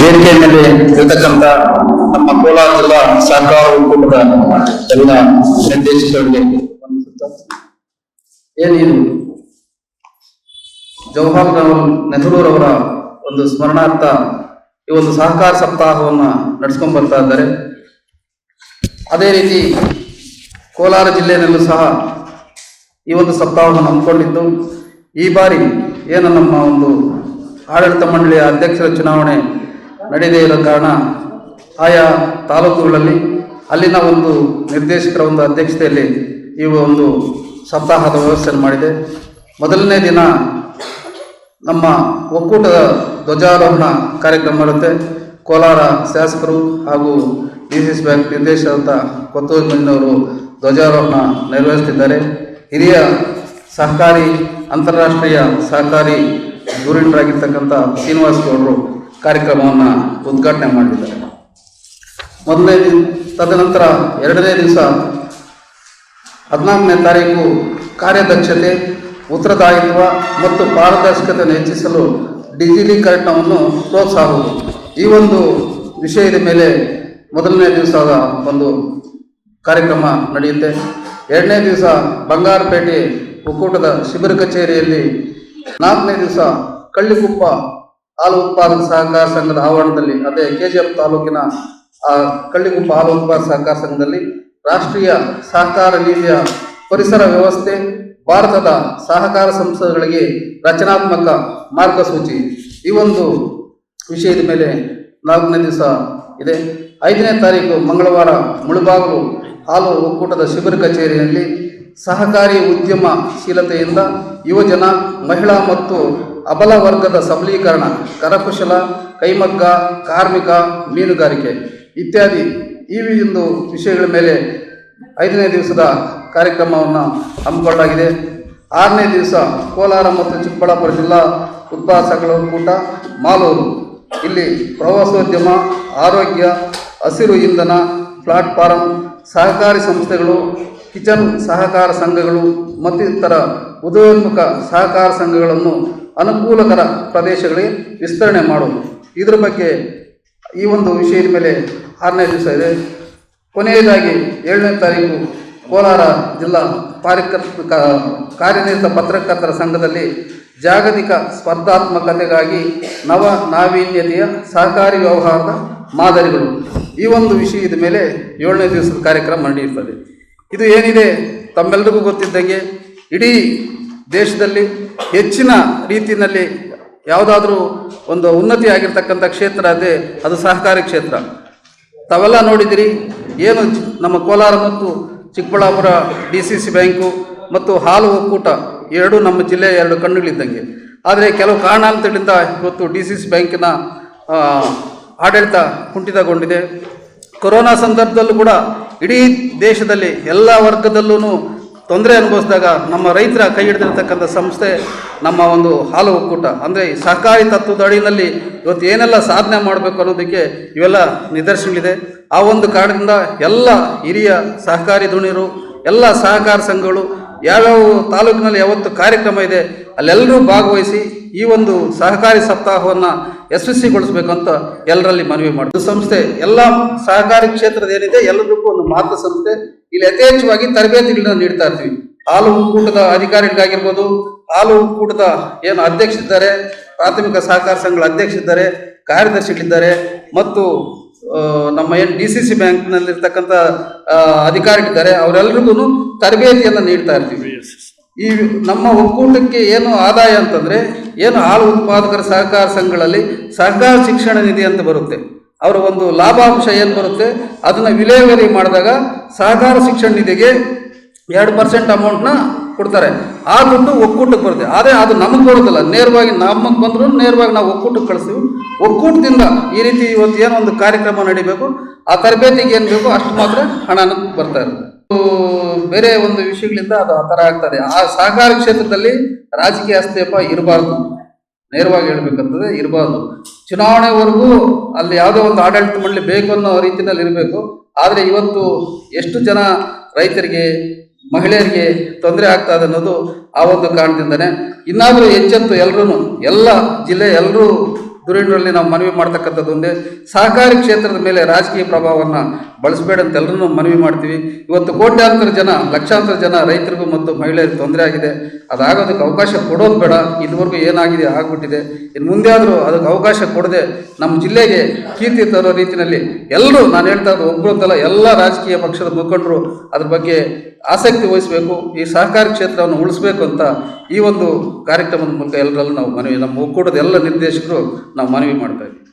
ವೇದಿಕೆ ಮೇಲೆ ಇರತಕ್ಕಂತ ನಮ್ಮ ಕೋಲಾರ ಜಿಲ್ಲಾ ಸಹಕಾರ ಒಕ್ಕೂಟದ ಎಲ್ಲ ನಿರ್ದೇಶಕರಿಗೆ ಏನೇನು ಜವಾಹರ್ಲಾಲ್ ನೆಹರೂರವರ ಒಂದು ಸ್ಮರಣಾರ್ಥ ಈ ಒಂದು ಸಹಕಾರ ಸಪ್ತಾಹವನ್ನ ನಡೆಸ್ಕೊಂಡು ಬರ್ತಾ ಇದ್ದಾರೆ. ಅದೇ ರೀತಿ ಕೋಲಾರ ಜಿಲ್ಲೆಯಲ್ಲೂ ಸಹ ಈ ಒಂದು ಸಪ್ತಾಹವನ್ನು ಹಮ್ಮಿಕೊಂಡಿದ್ದು. ಈ ಬಾರಿ ಏನು ನಮ್ಮ ಒಂದು ಆಡಳಿತ ಮಂಡಳಿಯ ಅಧ್ಯಕ್ಷರ ಚುನಾವಣೆ ನಡೆಯದೇ ಇರೋ ಕಾರಣ ಆಯಾ ತಾಲೂಕುಗಳಲ್ಲಿ ಅಲ್ಲಿನ ಒಂದು ನಿರ್ದೇಶಕರ ಒಂದು ಅಧ್ಯಕ್ಷತೆಯಲ್ಲಿ ಈ ಒಂದು ಸಪ್ತಾಹದ ವ್ಯವಸ್ಥೆಯನ್ನು ಮಾಡಿದೆ. ಮೊದಲನೇ ದಿನ ನಮ್ಮ ಒಕ್ಕೂಟದ ಧ್ವಜಾರೋಹಣ ಕಾರ್ಯಕ್ರಮ ಇರುತ್ತೆ ಕೋಲಾರ ಶಾಸಕರು ಹಾಗೂ ಡಿ ಸಿ ಸಿ ಬ್ಯಾಂಕ್ ನಿರ್ದೇಶಕರಂತ ಕೊತ್ತೂರು ಮಂಜಿನವರು ಧ್ವಜಾರೋಹಣ ನೆರವೇರಿಸುತ್ತಿದ್ದಾರೆ. ಹಿರಿಯ ಸಹಕಾರಿ ಅಂತಾರಾಷ್ಟ್ರೀಯ ಸಹಕಾರಿ ಧುರೀಣರಾಗಿರ್ತಕ್ಕಂಥ ಶ್ರೀನಿವಾಸ್ ಗೌಡರು ಕಾರ್ಯಕ್ರಮವನ್ನು ಉದ್ಘಾಟನೆ ಮಾಡಿದ್ದಾರೆ. ಮೊದಲನೇ ದಿನ, ತದನಂತರ ಎರಡನೇ ದಿವಸ ಹದಿನಾಲ್ಕನೇ ತಾರೀಕು ಕಾರ್ಯದಕ್ಷತೆ, ಉತ್ತರದಾಯಿತ್ವ ಮತ್ತು ಪಾರದರ್ಶಕತೆಯನ್ನು ಹೆಚ್ಚಿಸಲು ಡಿಜಿಟಲೀಕರಣವನ್ನು ಪ್ರೋತ್ಸಾಹುವುದು ಈ ಒಂದು ವಿಷಯದ ಮೇಲೆ ಮೊದಲನೇ ದಿವಸದ ಒಂದು ಕಾರ್ಯಕ್ರಮ ನಡೆಯುತ್ತೆ. ಎರಡನೇ ದಿವಸ ಬಂಗಾರಪೇಟೆ ಒಕ್ಕೂಟದ ಶಿಬಿರ ಕಚೇರಿಯಲ್ಲಿ ನಾಲ್ಕನೇ ದಿವಸ ಕಳ್ಳಿಗುಪ್ಪ ಹಾಲು ಉತ್ಪಾದಕ ಸಹಕಾರ ಸಂಘದ ಆವರಣದಲ್ಲಿ, ಅದೇ ಕೆಜಿಎಫ್ ತಾಲೂಕಿನ ಕಳ್ಳಿಗುಪ್ಪ ಹಾಲು ಉತ್ಪಾದಕ ಸಹಕಾರ ಸಂಘದಲ್ಲಿ ರಾಷ್ಟ್ರೀಯ ಸಹಕಾರ ನೀತಿಯ ಪರಿಸರ ವ್ಯವಸ್ಥೆ, ಭಾರತದ ಸಹಕಾರ ಸಂಸ್ಥೆಗಳಿಗೆ ರಚನಾತ್ಮಕ ಮಾರ್ಗಸೂಚಿ. ಈ ಒಂದು ವಿಷಯದ ಮೇಲೆ ನಾಲ್ಕನೇ ದಿವಸ ಇದೆ. ಐದನೇ ತಾರೀಕು ಮಂಗಳವಾರ ಮುಳುಬಾಗಲು ಹಾಲು ಒಕ್ಕೂಟದ ಶಿಬಿರ ಕಚೇರಿಯಲ್ಲಿ ಸಹಕಾರಿ ಉದ್ಯಮಶೀಲತೆಯಿಂದ ಯುವಜನ, ಮಹಿಳಾ ಮತ್ತು ಅಬಲ ವರ್ಗದ ಸಬಲೀಕರಣ, ಕರಕುಶಲ, ಕೈಮಗ್ಗ, ಕಾರ್ಮಿಕ, ಮೀನುಗಾರಿಕೆ ಇತ್ಯಾದಿ ಈ ಒಂದು ವಿಷಯಗಳ ಮೇಲೆ ಐದನೇ ದಿವಸದ ಕಾರ್ಯಕ್ರಮವನ್ನು ಹಮ್ಮಿಕೊಳ್ಳಲಾಗಿದೆ. ಆರನೇ ದಿವಸ ಕೋಲಾರ ಮತ್ತು ಚಿಕ್ಕಬಳ್ಳಾಪುರ ಜಿಲ್ಲಾ ಉತ್ಪಾದಕಗಳ ಒಕ್ಕೂಟ, ಮಾಲೂರು. ಇಲ್ಲಿ ಪ್ರವಾಸೋದ್ಯಮ, ಆರೋಗ್ಯ, ಹಸಿರು ಇಂಧನ ಪ್ಲಾಟ್ಫಾರಂ, ಸಹಕಾರಿ ಸಂಸ್ಥೆಗಳು, ಕಿಚನ್ ಸಹಕಾರ ಸಂಘಗಳು ಮತ್ತಿತರ ಉದಯೋನ್ಮುಖ ಸಹಕಾರ ಸಂಘಗಳನ್ನು ಅನುಕೂಲಕರ ಪ್ರದೇಶಗಳಿಗೆ ವಿಸ್ತರಣೆ ಮಾಡುವುದು ಇದರ ಬಗ್ಗೆ ಈ ಒಂದು ವಿಷಯದ ಮೇಲೆ ಆರನೇ ದಿವಸ ಇದೆ. ಕೊನೆಯದಾಗಿ ಏಳನೇ ತಾರೀಕು ಕೋಲಾರ ಜಿಲ್ಲಾ ಕಾರ್ಯಕರ್ತ ಕಾರ್ಯನಿರತ ಪತ್ರಕರ್ತರ ಸಂಘದಲ್ಲಿ ಜಾಗತಿಕ ಸ್ಪರ್ಧಾತ್ಮಕತೆಗಾಗಿ ನವ ನಾವೀನ್ಯತೆಯ ಸಹಕಾರಿ ವ್ಯವಹಾರದ ಮಾದರಿಗಳು. ಈ ಒಂದು ವಿಷಯದ ಮೇಲೆ ಏಳನೇ ದಿವಸದ ಕಾರ್ಯಕ್ರಮ ನಡೆಯುತ್ತದೆ. ಇದು ಏನಿದೆ ತಮ್ಮೆಲ್ಲರಿಗೂ ಗೊತ್ತಿದ್ದಂಗೆ ಇಡೀ ದೇಶದಲ್ಲಿ ಹೆಚ್ಚಿನ ರೀತಿಯಲ್ಲಿ ಯಾವುದಾದ್ರೂ ಒಂದು ಉನ್ನತಿ ಆಗಿರ್ತಕ್ಕಂಥ ಕ್ಷೇತ್ರ ಅದೇ, ಅದು ಸಹಕಾರಿ ಕ್ಷೇತ್ರ. ತಾವೆಲ್ಲ ನೋಡಿದಿರಿ, ಏನು ನಮ್ಮ ಕೋಲಾರ ಮತ್ತು Chikkaballapur D C C bank ಮತ್ತು ಹಾಲು ಒಕ್ಕೂಟ ಎರಡೂ ನಮ್ಮ ಜಿಲ್ಲೆಯ ಎರಡು ಕಣ್ಣುಗಳಿದ್ದಂಗೆ. ಆದರೆ ಕೆಲವು ಕಾರಣಾಂತರಗಳಿಂದ ಇವತ್ತು ಡಿ ಸಿ ಸಿ ಬ್ಯಾಂಕಿನ ಆಡಳಿತ ಕುಂಠಿತಗೊಂಡಿದೆ. ಕೊರೋನಾ ಸಂದರ್ಭದಲ್ಲೂ ಕೂಡ ಇಡೀ ದೇಶದಲ್ಲಿ ಎಲ್ಲ ವರ್ಗದಲ್ಲೂ ತೊಂದರೆ ಅನುಭವಿಸಿದಾಗ ನಮ್ಮ ರೈತರ ಕೈ ಹಿಡಿದಿರ್ತಕ್ಕಂಥ ಸಂಸ್ಥೆ, ನಮ್ಮ ಒಂದು ಹಾಲು ಒಕ್ಕೂಟ, ಅಂದರೆ ಈ ಸಹಕಾರಿ ತತ್ವದ ಅಡಿಯಲ್ಲಿ ಇವತ್ತು ಏನೆಲ್ಲ ಸಾಧನೆ ಮಾಡಬೇಕು ಅನ್ನೋದಕ್ಕೆ ಇವೆಲ್ಲ ನಿದರ್ಶನಗಳಿದೆ. ಆ ಒಂದು ಕಾರಣದಿಂದ ಎಲ್ಲ ಹಿರಿಯ ಸಹಕಾರಿ ಧುಣಿರು ಎಲ್ಲ ಸಹಕಾರ ಸಂಘಗಳು, ಯಾವ್ಯಾವ ತಾಲೂಕಿನಲ್ಲಿ ಯಾವತ್ತು ಕಾರ್ಯಕ್ರಮ ಇದೆ ಅಲ್ಲೆಲ್ಲರೂ ಭಾಗವಹಿಸಿ ಈ ಒಂದು ಸಹಕಾರಿ ಸಪ್ತಾಹವನ್ನು ಅಂತ ಎಲ್ಲರಲ್ಲಿ ಮನವಿ ಮಾಡಿದ್ರು ಸಂಸ್ಥೆ, ಎಲ್ಲ ಸಹಕಾರಿ ಕ್ಷೇತ್ರದ ಏನಿದೆ ಎಲ್ಲರಿಗೂ ಒಂದು ಮಾತೃ ಸಂಸ್ಥೆ. ಇಲ್ಲಿ ಯಥೇಚ್ಛವಾಗಿ ತರಬೇತಿಗಳನ್ನ ನೀಡ್ತಾ ಇರ್ತೀವಿ. ಹಾಲು ಒಕ್ಕೂಟದ ಅಧಿಕಾರಿಗಳಾಗಿರ್ಬೋದು ಹಾಲು ಒಕ್ಕೂಟದ ಏನು ಅಧ್ಯಕ್ಷರಿದ್ದಾರೆ, ಪ್ರಾಥಮಿಕ ಸಹಕಾರ ಸಂಘಗಳ ಅಧ್ಯಕ್ಷರಿದ್ದಾರೆ, ಕಾರ್ಯದರ್ಶಿಗಳಿದ್ದಾರೆ, ಮತ್ತು ನಮ್ಮ ಏನು ಡಿ ಸಿ ಸಿ ಬ್ಯಾಂಕ್ನಲ್ಲಿರ್ತಕ್ಕಂಥ ಅಧಿಕಾರಿಗಳಿದ್ದಾರೆ ಅವರೆಲ್ಲರಿಗೂ ತರಬೇತಿಯನ್ನು ನೀಡ್ತಾ ಇರ್ತೀವಿ. ಈ ನಮ್ಮ ಒಕ್ಕೂಟಕ್ಕೆ ಏನು ಆದಾಯ ಅಂತಂದರೆ ಏನು ಹಾಲು ಉತ್ಪಾದಕರ ಸಹಕಾರ ಸಂಘಗಳಲ್ಲಿ ಸಹಕಾರ ಶಿಕ್ಷಣ ನಿಧಿ ಅಂತ ಬರುತ್ತೆ. ಅವರ ಒಂದು ಲಾಭಾಂಶ ಏನು ಬರುತ್ತೆ? ಅದನ್ನು ವಿಲೇವಾರಿ ಮಾಡಿದಾಗ ಸಹಕಾರ ಶಿಕ್ಷಣ ನಿಧಿಗೆ ಎರಡು ಪರ್ಸೆಂಟ್ ಅಮೌಂಟ್ನ ಕೊಡ್ತಾರೆ. ಆ ದುಡ್ಡು ಒಕ್ಕೂಟಕ್ಕೆ ಬರುತ್ತೆ. ಆದರೆ ಅದು ನಮಗೆ ಬರೋದಿಲ್ಲ ನೇರವಾಗಿ ನಮಗೆ ಬಂದರೂ ನೇರವಾಗಿ ನಾವು ಒಕ್ಕೂಟಕ್ಕೆ ಕಳಿಸ್ತೀವಿ. ಒಕ್ಕೂಟದಿಂದ ಈ ರೀತಿ ಇವತ್ತು ಏನೋ ಒಂದು ಕಾರ್ಯಕ್ರಮ ನಡಿಬೇಕು. ಆ ತರಬೇತಿಗೆ ಏನು ಬೇಕು ಅಷ್ಟು ಮಾತ್ರ ಹಣನ ಬರ್ತಾ ಇರುತ್ತೆ. ಬೇರೆ ಒಂದು ವಿಷಯಗಳಿಂದ ಅದು ಆ ಥರ ಆಗ್ತದೆ. ಆ ಸಹಕಾರ ಕ್ಷೇತ್ರದಲ್ಲಿ ರಾಜಕೀಯ ಹಸ್ತೇಪ ಇರಬಾರ್ದು. ನೇರವಾಗಿ ಹೇಳ್ಬೇಕಂತಂದ್ರೆ ಇರಬಾರ್ದು. ಚುನಾವಣೆವರೆಗೂ ಅಲ್ಲಿ ಯಾವುದೋ ಒಂದು ಆಡಳಿತ ಮಂಡಳಿ ಬೇಕು ಅನ್ನೋ ರೀತಿಯಲ್ಲಿ ಇರಬೇಕು. ಆದರೆ ಇವತ್ತು ಎಷ್ಟು ಜನ ರೈತರಿಗೆ, ಮಹಿಳೆಯರಿಗೆ ತೊಂದರೆ ಆಗ್ತಾ ಅನ್ನೋದು ಆ ಒಂದು ಕಾರಣದಿಂದನೇ. ಇನ್ನಾದರೂ ಎಚ್ಚೆತ್ತು ಎಲ್ಲರೂ ಎಲ್ಲ ಜಿಲ್ಲೆ ಎಲ್ಲರೂ ಧುರೀಣರಲ್ಲಿ ನಾವು ಮನವಿ ಮಾಡ್ತಕ್ಕಂಥದ್ದು ಒಂದೇ. ಸಹಕಾರಿ ಕ್ಷೇತ್ರದ ಮೇಲೆ ರಾಜಕೀಯ ಪ್ರಭಾವವನ್ನು ಬಳಸಬೇಡ ಅಂತ ಎಲ್ಲರನ್ನೂ ಮನವಿ ಮಾಡ್ತೀವಿ. ಇವತ್ತು ಕೋಟ್ಯಾಂತರ ಜನ, ಲಕ್ಷಾಂತರ ಜನ ರೈತರಿಗೂ ಮತ್ತು ಮಹಿಳೆಯರಿಗೆ ತೊಂದರೆ ಆಗಿದೆ. ಅದಾಗೋದಕ್ಕೆ ಅವಕಾಶ ಕೊಡೋದು ಬೇಡ. ಇದುವರೆಗೂ ಏನಾಗಿದೆ, ಆಗ್ಬಿಟ್ಟಿದೆ. ಇನ್ನು ಮುಂದೆ ಆದರೂ ಅದಕ್ಕೆ ಅವಕಾಶ ಕೊಡದೆ ನಮ್ಮ ಜಿಲ್ಲೆಗೆ ಕೀರ್ತಿ ತರೋ ರೀತಿಯಲ್ಲಿ ಎಲ್ಲರೂ, ನಾನು ಹೇಳ್ತಾ ಇರೋದು ಒಬ್ಬರು ಅಂತಲ್ಲ ಎಲ್ಲ ರಾಜಕೀಯ ಪಕ್ಷದ ಮುಖಂಡರು ಅದ್ರ ಬಗ್ಗೆ ಆಸಕ್ತಿ ವಹಿಸಬೇಕು, ಈ ಸಹಕಾರಿ ಕ್ಷೇತ್ರವನ್ನು ಉಳಿಸ್ಬೇಕು ಅಂತ ಈ ಒಂದು ಕಾರ್ಯಕ್ರಮದ ಮೂಲಕ ಎಲ್ಲರಲ್ಲೂ ನಾವು ಮನವಿ ನಮ್ಮ ಒಕ್ಕೂಟದ ಎಲ್ಲ ನಿರ್ದೇಶಕರು ನಾವು ಮನವಿ ಮಾಡ್ತಾ ಇದ್ದೀವಿ.